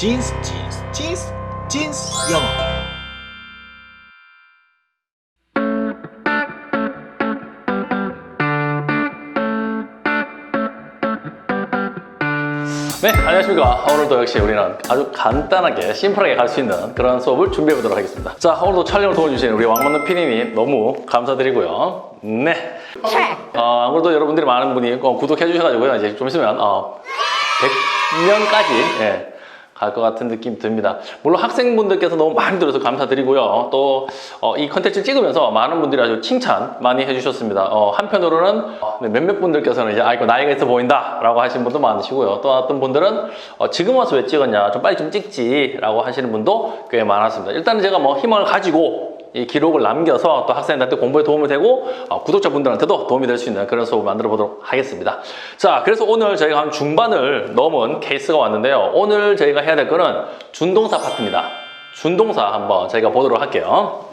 진스 진스 진스 진스 영어 네, 안녕하십니까. 오늘도 역시 우리는 아주 간단하게, 심플하게 갈 수 있는 그런 수업을 준비해 보도록 하겠습니다. 자, 오늘도 촬영을 도와주신 우리 왕만능 PD님 너무 감사드리고요. 네. 어, 아무래도 여러분들이 많은 분이 어, 구독해 주셔가지고요. 이제 좀 있으면, 어, 100명까지, 예. 갈 것 같은 느낌이 듭니다. 물론 학생분들께서 너무 많이 들어서 감사드리고요. 또 이 컨텐츠 찍으면서 많은 분들이 아주 칭찬 많이 해주셨습니다. 어, 한편으로는 어, 네, 몇몇 분들께서는 이제 아이고 나이가 있어 보인다라고 하시는 분도 많으시고요. 또 어떤 분들은 어, 지금 와서 왜 찍었냐 좀 빨리 좀 찍지라고 하시는 분도 꽤 많았습니다. 일단은 제가 뭐 희망을 가지고 이 기록을 남겨서 또 학생들한테 공부에 도움이 되고 어, 구독자분들한테도 도움이 될 수 있는 그런 수업을 만들어 보도록 하겠습니다. 자, 그래서 오늘 저희가 한 중반을 넘은 케이스가 왔는데요. 오늘 저희가 해야 될 거는 준동사 파트입니다. 준동사 한번 저희가 보도록 할게요.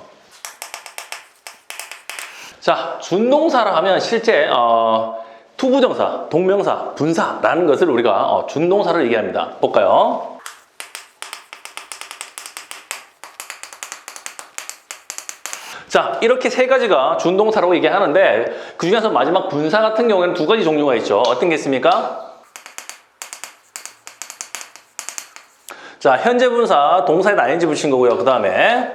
자, 준동사라 하면 실제 어, 투부정사, 동명사, 분사라는 것을 우리가 어, 준동사를 얘기합니다. 볼까요? 자, 이렇게 세 가지가 준동사라고 얘기하는데 그 중에서 마지막 분사 같은 경우에는 두 가지 종류가 있죠. 어떤 게 있습니까? 자, 현재 분사 동사에 ing 붙인 거고요. 그 다음에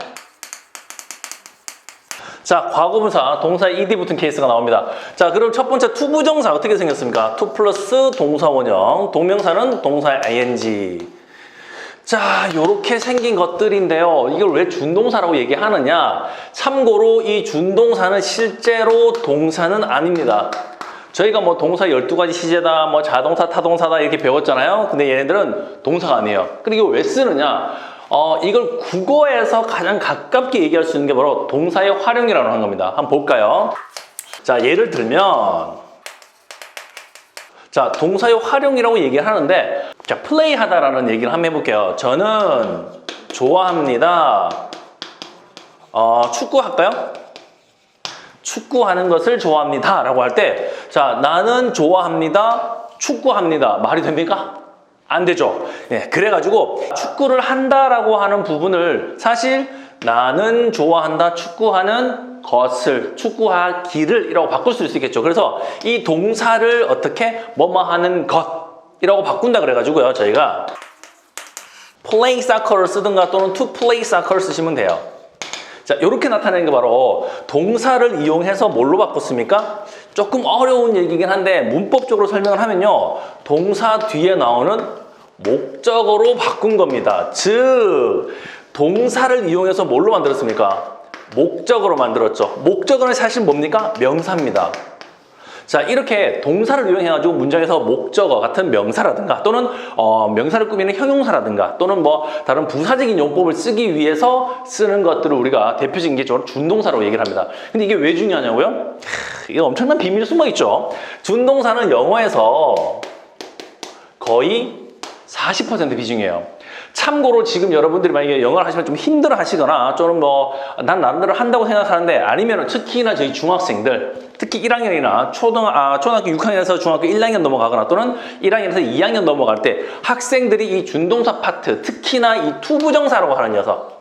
자, 과거분사 동사에 ed 붙은 케이스가 나옵니다. 자, 그럼 첫 번째 투부정사 어떻게 생겼습니까? 투 플러스 동사 원형, 동명사는 동사의 ing. 자, 요렇게 생긴 것들인데요. 이걸 왜 준동사라고 얘기하느냐? 참고로 이 준동사는 실제로 동사는 아닙니다. 저희가 뭐 동사 12가지 시제다, 뭐 자동사, 타동사다 이렇게 배웠잖아요. 근데 얘네들은 동사가 아니에요. 이걸 왜 쓰느냐? 어, 이걸 국어에서 가장 가깝게 얘기할 수 있는 게 바로 동사의 활용이라고 하는 겁니다. 한번 볼까요? 자, 예를 들면 자, 동사의 활용이라고 얘기를 하는데 자, 플레이 하다라는 얘기를 한번 해볼게요. 저는 좋아합니다. 어, 축구 할까요? 축구하는 것을 좋아합니다. 라고 할 때, 자, 나는 좋아합니다. 축구합니다. 말이 됩니까? 안 되죠. 예, 그래가지고 축구를 한다라고 하는 부분을 사실 나는 좋아한다 축구하는 것을 축구하기를 이라고 바꿀 수 있겠죠. 그래서 이 동사를 어떻게 뭐뭐 하는 것이라고 바꾼다 그래가지고요. 저희가 play soccer를 쓰든가 또는 to play soccer 쓰시면 돼요. 자, 이렇게 나타내는 게 바로 동사를 이용해서 뭘로 바꿨습니까? 조금 어려운 얘기긴 한데 문법적으로 설명을 하면요. 동사 뒤에 나오는 목적어로 바꾼 겁니다. 즉, 동사를 이용해서 뭘로 만들었습니까? 목적어로 만들었죠. 목적어는 사실 뭡니까? 명사입니다. 자 이렇게 동사를 이용해가지고 문장에서 목적어 같은 명사라든가 또는 어, 명사를 꾸미는 형용사라든가 또는 뭐 다른 부사적인 용법을 쓰기 위해서 쓰는 것들을 우리가 대표적인 게 준동사라고 얘기를 합니다. 근데 이게 왜 중요하냐고요? 하, 이게 엄청난 비밀이 숨어 있죠. 준동사는 영어에서 거의 40% 비중이에요. 참고로 지금 여러분들이 만약에 영어를 하시면 좀 힘들어 하시거나 또는 뭐 난 나름대로 한다고 생각하는데 아니면 특히나 저희 중학생들 특히 1학년이나 초등 아 초등학교 6학년에서 중학교 1학년 넘어가거나 또는 1학년에서 2학년 넘어갈 때 학생들이 이 준동사 파트 특히나 이 투부정사라고 하는 녀석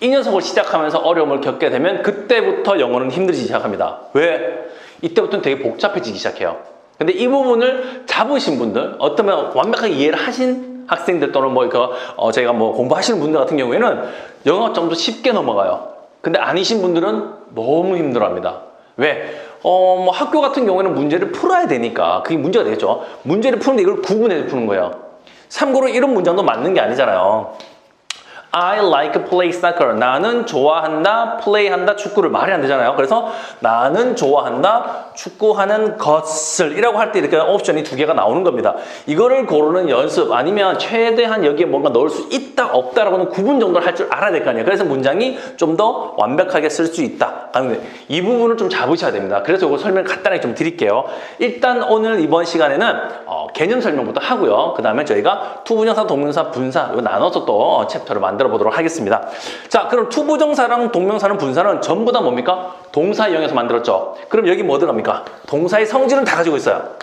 이 녀석을 시작하면서 어려움을 겪게 되면 그때부터 영어는 힘들기 시작합니다. 왜? 이때부터는 되게 복잡해지기 시작해요. 근데 이 부분을 잡으신 분들, 어쩌면 완벽하게 이해를 하신 학생들 또는 뭐, 그, 어, 저희가 뭐 공부하시는 분들 같은 경우에는 영어 점도 쉽게 넘어가요. 근데 아니신 분들은 너무 힘들어 합니다. 왜? 어, 뭐 학교 같은 경우에는 문제를 풀어야 되니까 그게 문제가 되겠죠. 문제를 푸는데 이걸 구분해서 푸는 거예요. 참고로 이런 문장도 맞는 게 아니잖아요. I like play soccer. 나는 좋아한다, 플레이한다, 축구를 말이 안 되잖아요. 그래서 나는 좋아한다, 축구하는 것을 이라고 할 때 이렇게 옵션이 두 개가 나오는 겁니다. 이거를 고르는 연습 아니면 최대한 여기에 뭔가 넣을 수 있다, 없다라고는 구분 정도를 할 줄 알아야 될 거 아니에요. 그래서 문장이 좀 더 완벽하게 쓸 수 있다. 이 부분을 좀 잡으셔야 됩니다. 그래서 이거 설명 간단하게 좀 드릴게요. 일단 오늘 이번 시간에는 어, 개념 설명부터 하고요. 그 다음에 저희가 투부정사, 동명사, 분사 이거 나눠서 또 챕터를 만들 어 보도록 하겠습니다. 자, 그럼 투부정사랑 동명사는 분사는 전부 다 뭡니까? 동사 이용해서 만들었죠. 그럼 여기 뭐 들어갑니까? 동사의 성질은 다 가지고 있어요.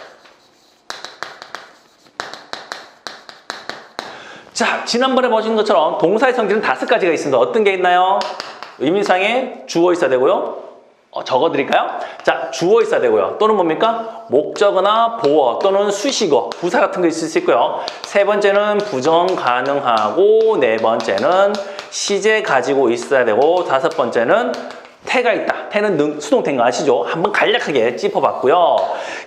자, 지난번에 보신 것처럼 동사의 성질은 다섯 가지가 있습니다. 어떤 게 있나요? 의미상에 주어 있어야 되고요. 어, 적어드릴까요? 자, 주어 있어야 되고요. 또는 뭡니까? 목적어나 보어 또는 수식어, 부사 같은 거 있을 수 있고요. 세 번째는 부정 가능하고 네 번째는 시제 가지고 있어야 되고 다섯 번째는 태가 있다. 태는 능, 수동태인 거 아시죠? 한번 간략하게 짚어봤고요.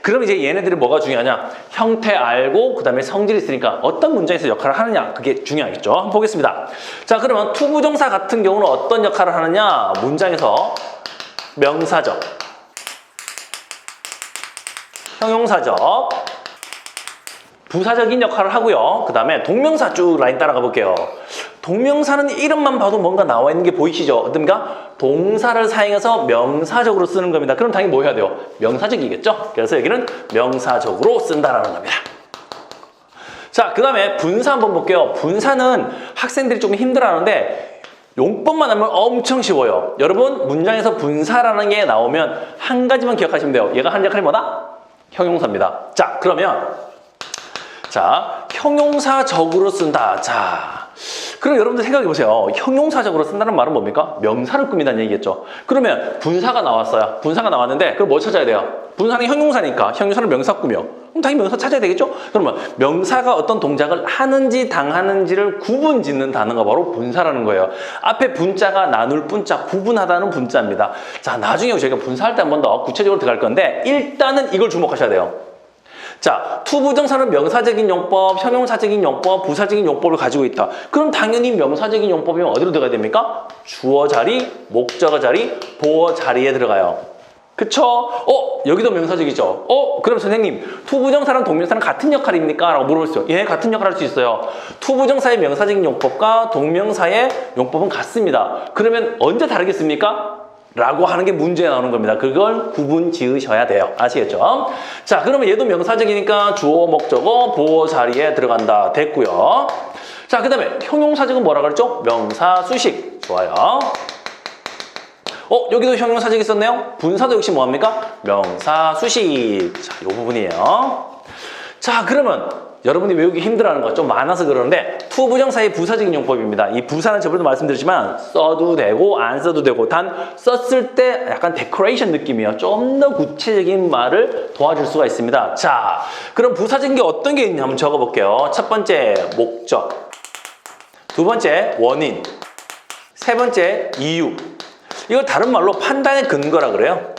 그럼 이제 얘네들이 뭐가 중요하냐? 형태 알고 그다음에 성질이 있으니까 어떤 문장에서 역할을 하느냐 그게 중요하겠죠. 한번 보겠습니다. 자, 그러면 투부정사 같은 경우는 어떤 역할을 하느냐? 문장에서 명사적, 형용사적, 부사적인 역할을 하고요. 그 다음에 동명사 쭉 라인 따라가 볼게요. 동명사는 이름만 봐도 뭔가 나와 있는 게 보이시죠? 어떤가? 동사를 사용해서 명사적으로 쓰는 겁니다. 그럼 당연히 뭐 해야 돼요? 명사적이겠죠? 그래서 여기는 명사적으로 쓴다라는 겁니다. 자, 그 다음에 분사 한번 볼게요. 분사는 학생들이 조금 힘들어하는데 용법만 하면 엄청 쉬워요. 여러분 문장에서 분사라는 게 나오면 한 가지만 기억하시면 돼요. 얘가 한 역할이 뭐다? 형용사입니다. 자, 그러면 자, 형용사적으로 쓴다. 자, 그럼 여러분들 생각해 보세요. 형용사적으로 쓴다는 말은 뭡니까? 명사를 꾸민다는 얘기겠죠. 그러면 분사가 나왔어요. 분사가 나왔는데 그럼 뭐 찾아야 돼요? 분사는 형용사니까 형용사는 명사 꾸며. 그럼 당연히 명사 찾아야 되겠죠? 그러면 명사가 어떤 동작을 하는지 당하는지를 구분 짓는 단어가 바로 분사라는 거예요. 앞에 분자가 나눌 분자, 구분하다는 분자입니다. 자, 나중에 저희가 분사할 때 한 번 더 구체적으로 들어갈 건데 일단은 이걸 주목하셔야 돼요. 자, 투부정사는 명사적인 용법, 형용사적인 용법, 부사적인 용법을 가지고 있다. 그럼 당연히 명사적인 용법이면 어디로 들어가야 됩니까? 주어 자리, 목적어 자리, 보어 자리에 들어가요. 그쵸? 어, 여기도 명사적이죠? 어, 그럼 선생님, 투부정사랑 동명사는 같은 역할입니까? 라고 물어볼 수 있어요. 예, 같은 역할을 할 수 있어요. 투부정사의 명사적인 용법과 동명사의 용법은 같습니다. 그러면 언제 다르겠습니까? 라고 하는 게 문제에 나오는 겁니다. 그걸 구분 지으셔야 돼요. 아시겠죠? 자, 그러면 얘도 명사적이니까 주어, 목적어, 보어 자리에 들어간다. 됐고요. 자, 그 다음에 형용사적은 뭐라 그랬죠? 명사, 수식. 좋아요. 어, 여기도 형용사적 있었네요? 분사도 역시 뭐합니까? 명사, 수식. 자, 이 부분이에요. 자, 그러면 여러분이 외우기 힘들어하는 거 좀 많아서 그러는데 투부정사의 부사적인 용법입니다. 이 부사는 저번에도 말씀드렸지만 써도 되고 안 써도 되고 단 썼을 때 약간 데코레이션 느낌이에요. 좀 더 구체적인 말을 도와줄 수가 있습니다. 자, 그럼 부사적인 게 어떤 게 있냐 한번 적어볼게요. 첫 번째 목적, 두 번째 원인, 세 번째 이유. 이걸 다른 말로 판단의 근거라 그래요.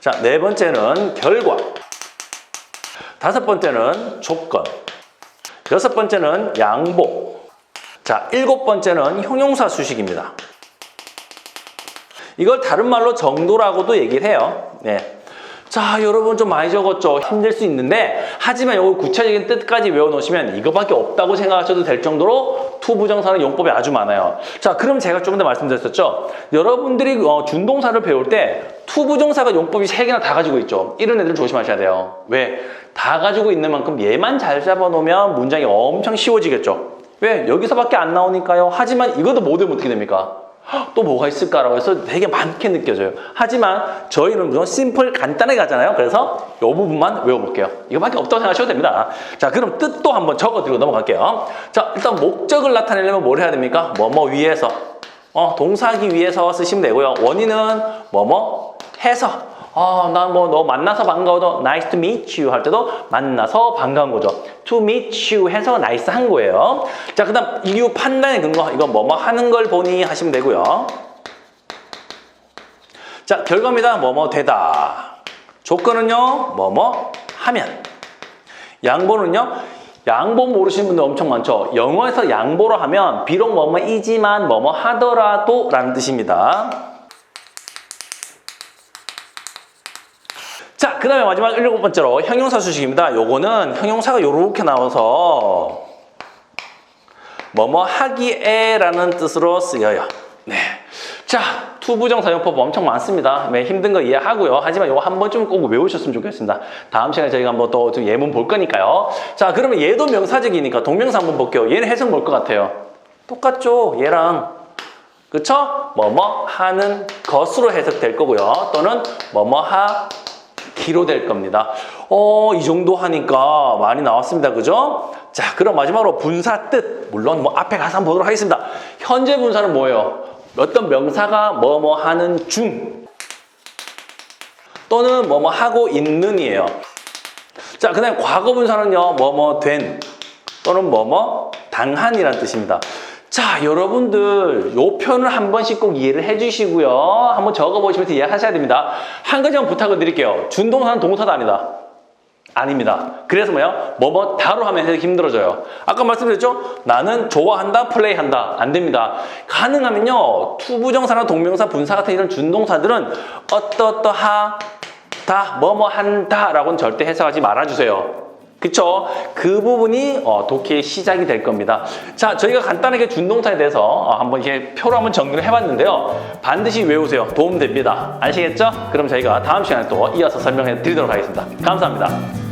자, 네 번째는 결과. 다섯 번째는 조건. 여섯 번째는 양보. 자, 일곱 번째는 형용사 수식입니다. 이걸 다른 말로 정도라고도 얘기를 해요. 네. 자, 여러분 좀 많이 적었죠? 힘들 수 있는데, 하지만 이거 구체적인 뜻까지 외워놓으시면 이거밖에 없다고 생각하셔도 될 정도로 투부정사는 용법이 아주 많아요. 자, 그럼 제가 조금 더 말씀드렸었죠? 여러분들이 어, 준동사를 배울 때 투부정사가 용법이 세개나다 가지고 있죠? 이런 애들 조심하셔야 돼요. 왜? 다 가지고 있는 만큼 얘만 잘 잡아놓으면 문장이 엄청 쉬워지겠죠? 왜? 여기서밖에 안 나오니까요. 하지만 이것도 못 외우면 어떻게 됩니까? 헉, 또 뭐가 있을까라고 해서 되게 많게 느껴져요. 하지만 저희는 무조건 심플 간단하게 하잖아요. 그래서 이 부분만 외워볼게요. 이거밖에 없다고 생각하셔도 됩니다. 자, 그럼 뜻도 한번 적어드리고 넘어갈게요. 자, 일단 목적을 나타내려면 뭘 해야 됩니까? 뭐뭐 위해서. 어, 동사하기 위해서 쓰시면 되고요. 원인은 뭐뭐 해서. 어, 난뭐너 만나서 반가워도 nice to meet you 할 때도 만나서 반가운 거죠. to meet you 해서 nice 한 거예요. 자, 그 다음 이유 판단의 근거. 이거 뭐뭐 하는 걸 보니 하시면 되고요. 자, 결과입니다. 뭐뭐 되다. 조건은요, 뭐뭐 하면. 양보는요, 양보 모르시는 분들 엄청 많죠. 영어에서 양보로 하면 비록 뭐뭐이지만 뭐뭐 하더라도 라는 뜻입니다. 자, 그 다음에 마지막 일곱 번째로 형용사 수식입니다. 요거는 형용사가 요렇게 나와서 뭐뭐 하기에 라는 뜻으로 쓰여요. 네. 자, 투부정사용법 엄청 많습니다. 네, 힘든 거 이해하고요. 하지만 이거 한 번쯤 꼭 외우셨으면 좋겠습니다. 다음 시간에 저희가 한번 또 예문 볼 거니까요. 자, 그러면 얘도 명사적이니까 동명사 한번 볼게요. 얘는 해석 뭘 것 같아요? 똑같죠? 얘랑. 그쵸? 뭐뭐 하는 것으로 해석될 거고요. 또는 뭐뭐 하 기로 될 겁니다. 어, 이 정도 하니까 많이 나왔습니다. 그죠? 자, 그럼 마지막으로 분사 뜻. 물론 뭐 앞에 가서 한번 보도록 하겠습니다. 현재 분사는 뭐예요? 어떤 명사가 뭐뭐 하는 중 또는 뭐뭐 하고 있는이에요. 자, 그다음 과거 분사는요. 뭐뭐 된 또는 뭐뭐 당한이라는 뜻입니다. 자, 여러분들 요 표현을 한 번씩 꼭 이해를 해 주시고요. 한번 적어 보시면서 이해하셔야 됩니다. 한 가지만 부탁을 드릴게요. 준동사는 동사도 아니다. 아닙니다. 그래서 뭐야? 뭐뭐 다로 하면 힘들어져요. 아까 말씀드렸죠? 나는 좋아한다, 플레이한다. 안 됩니다. 가능하면요, 투부정사나 동명사, 분사 같은 이런 준동사들은 어떠어떠하, 다, 뭐뭐 한다 라고는 절대 해석하지 말아주세요. 그쵸? 그 부분이 어, 독해의 시작이 될 겁니다. 자, 저희가 간단하게 준동사에 대해서 어, 한번 이렇게 표로 한번 정리를 해봤는데요. 반드시 외우세요. 도움됩니다. 아시겠죠? 그럼 저희가 다음 시간에 또 이어서 설명해 드리도록 하겠습니다. 감사합니다.